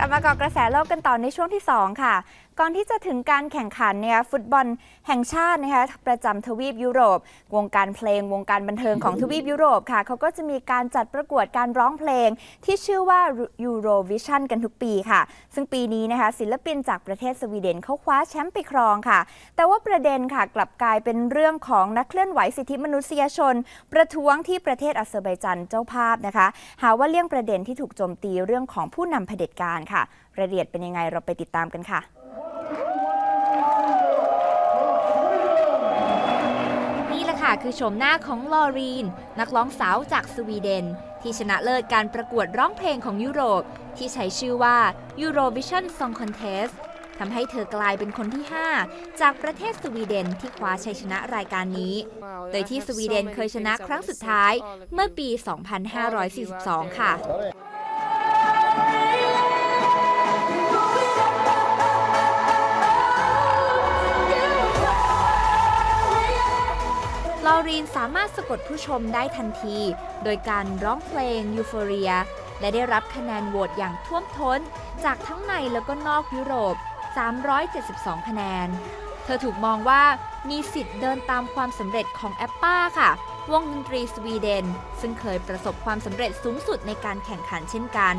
ลับมาเกาะกระแสโลกกันต่อในช่วงที่ 2 ค่ะ ก่อนที่จะถึงการแข่งขันเนี่ยฟุตบอลแห่งชาตินะคะประจำทวีปยุโรป วงการเพลง วงการบันเทิงของทวีปยุโรปค่ะเขาก็จะมีการจัดประกวดการร้องเพลง ที่ชื่อว่า Eurovision กันทุกปีค่ะ ซึ่งปีนี้นะคะศิลปินจากประเทศสวีเดนเขาคว้าแชมป์ไปครองค่ะ แต่ว่าประเด็นค่ะกลับกลายเป็นเรื่องของนักเคลื่อนไหวสิทธิมนุษยชน ประท้วงที่ประเทศอาเซอร์ไบจันเจ้าภาพนะคะ หาว่าเลี่ยงประเด็นที่ถูกโจมตีเรื่องของผู้นำเผด็จการค่ะ รายละเอียดเป็นยังไงเราไปติดตามกันค่ะนี่แหละค่ะคือโฉมหน้าของลอรีน นักร้องสาวจากสวีเดน ที่ชนะเลิศการประกวดร้องเพลงของยุโรป ที่ใช้ชื่อว่า Eurovision Song Contest ทำให้เธอกลายเป็นคนที่ 5 จากประเทศสวีเดนที่คว้าชัยชนะรายการนี้ โดยที่สวีเดนเคยชนะครั้งสุดท้ายเมื่อปี 2542 ค่ะ รีนสามารถสะกดผู้ชมได้ทันที โดยการร้องเพลงยูโฟเรียและได้รับคะแนนโหวตอย่างท่วมท้น จากทั้งในแล้วก็นอกยุโรป 372 คะแนน เธอถูกมองว่ามีสิทธิ์เดินตามความสำเร็จของแอปป้าค่ะ วงดนตรีสวีเดน ซึ่งเคยประสบความสำเร็จสูงสุดในการแข่งขันเช่นกัน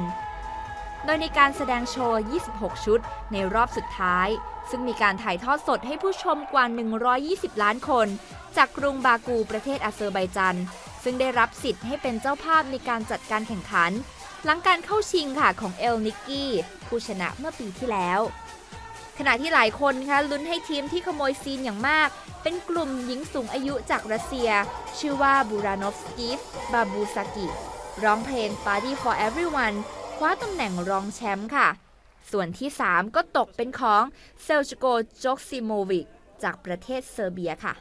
โดยในการแสดงโชว์ 26 ชุด ในรอบสุดท้าย ซึ่งมีการถ่ายทอดสดให้ผู้ชมกว่า 120 ล้านคน จากกรุงบากูประเทศอาเซอร์ไบจัน ซึ่งได้รับสิทธิ์ให้เป็นเจ้าภาพในการจัดการแข่งขัน หลังการเข้าชิงค่ะของเอลนิกกี้ผู้ชนะเมื่อปีที่แล้ว ขณะที่หลายคนคะลุ้นให้ทีมที่ขโมยซีนอย่างมาก เป็นกลุ่มหญิงสูงอายุจากรัสเซีย ชื่อว่าบูรานอฟสกีฟบาบูซากิร้องเพลง Party for Everyone คว้าตำแหน่งรองแชมป์ค่ะ ส่วนที่ 3 ก็ตกเป็นของเซลจโกโจกซิโมวิกจากประเทศเซอร์เบียค่ะ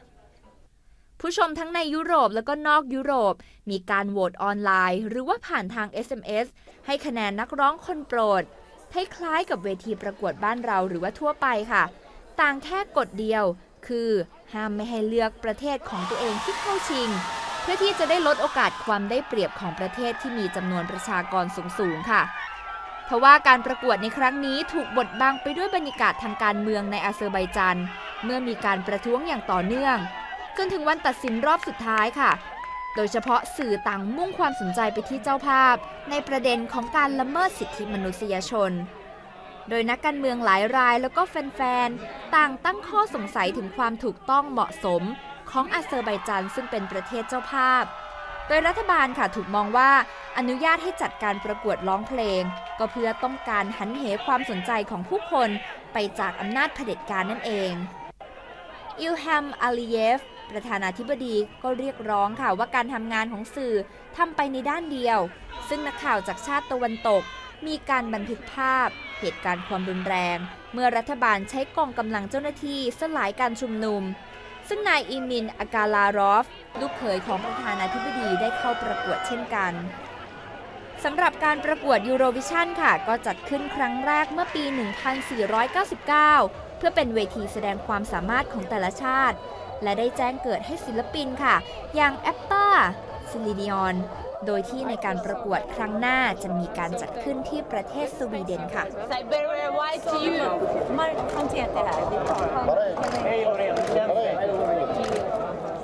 ผู้ชมทั้งในยุโรปแล้วก็นอกยุโรป มีการโหวตออนไลน์ หรือว่าผ่านทาง SMS ให้คะแนนนักร้องคนโปรดคล้ายๆกับเวทีประกวดบ้านเราหรือว่าทั่วไปค่ะ ต่างแค่กฎเดียวคือ ห้ามไม่ให้เลือกประเทศของตัวเองที่เข้าชิง พื่อที่จะได้ลดโอกาสความได้เปรียบของประเทศที่มีจำนวนประชากรสูงๆค่ะทว่าการประกวดในครั้งนี้ถูกบดบังไปด้วยบรรยากาศทางการเมืองในอาเซอร์ไบจัน เมื่อมีการประท้วงอย่างต่อเนื่อง จนถึงวันตัดสินรอบสุดท้ายค่ะ โดยเฉพาะสื่อต่างมุ่งความสนใจไปที่เจ้าภาพ ในประเด็นของการละเมิดสิทธิมนุษยชน โดยนักการเมืองหลายรายแล้วก็แฟนๆ ต่างตั้งข้อสงสัยถึงความถูกต้องเหมาะสม ของอาเซอร์ไบจันซึ่งเป็นประเทศเจ้าภาพ โดยรัฐบาลค่ะถูกมองว่าอนุญาตให้จัดการประกวดร้องเพลง ก็เพื่อต้องการหันเหความสนใจของผู้คนไปจากอำนาจเผด็จการนั่นเองอิลแฮมอาลีเยฟประธานาธิบดีก็เรียกร้องค่ะว่าการทำงานของสื่อทำไปในด้านเดียว ซึ่งนักข่าวจากชาติตะวันตก มีการบันทึกภาพ เหตุการณ์ความรุนแรง เมื่อรัฐบาลใช้กองกำลังเจ้าหน้าที่สลายการชุมนุม ซึ่งนายอีมินอากาลารอฟ ลูกเขยของประธานาธิบดีได้เข้าประกวดเช่นกันสำหรับการประกวดยูโรวิชันค่ะ ก็จัดขึ้นครั้งแรกเมื่อปี 1499 เพื่อเป็นเวทีแสดงความสามารถของแต่ละชาติ และได้แจ้งเกิดให้ศิลปินค่ะ อย่างแอปป้าซิลิดิออน โดยที่ในการประกวดครั้งหน้าจะมีการจัดขึ้นที่ประเทศสวีเดนค่ะ Siberia White to you. Man kan se det här.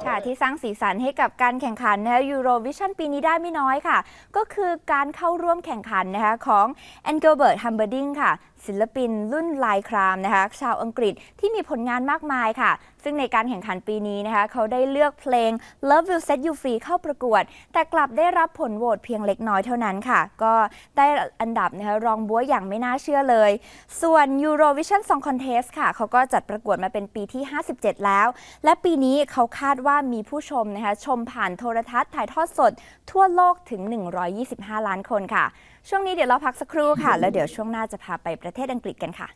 ค่ะที่สร้างสีสันให้กับการแข่งขันนะคะยูโรวิชันปีนี้ได้ไม่น้อยค่ะ ก็คือการเข้าร่วมแข่งขันนะคะของแอนเกลเบิร์ตฮัมเบอร์ดิงค่ะ ศิลปินรุ่นลายครามนะคะชาวอังกฤษที่มีผลงานมากมายค่ะ ซึ่งในการแข่งขันปีนี้นะคะ เขาได้เลือกเพลง Love Will Set You Free เข้าประกวด แต่กลับได้รับผลโหวตเพียงเล็กน้อยเท่านั้นค่ะ ก็ได้อันดับนะคะรองบัวอย่างไม่น่าเชื่อเลย ส่วน Eurovision Song Contest ค่ะ เขาก็จัดประกวดมาเป็นปีที่ 57 แล้ว และปีนี้เขาคาดว่ามีผู้ชมนะคะชมผ่านโทรทัศน์ถ่ายทอดสด ทั่วโลกถึง 125 ล้านคนค่ะ ช่วงนี้เดี๋ยวเราพักสักครู่ค่ะ แล้วเดี๋ยวช่วงหน้าจะพาไปประเทศอังกฤษกันค่ะ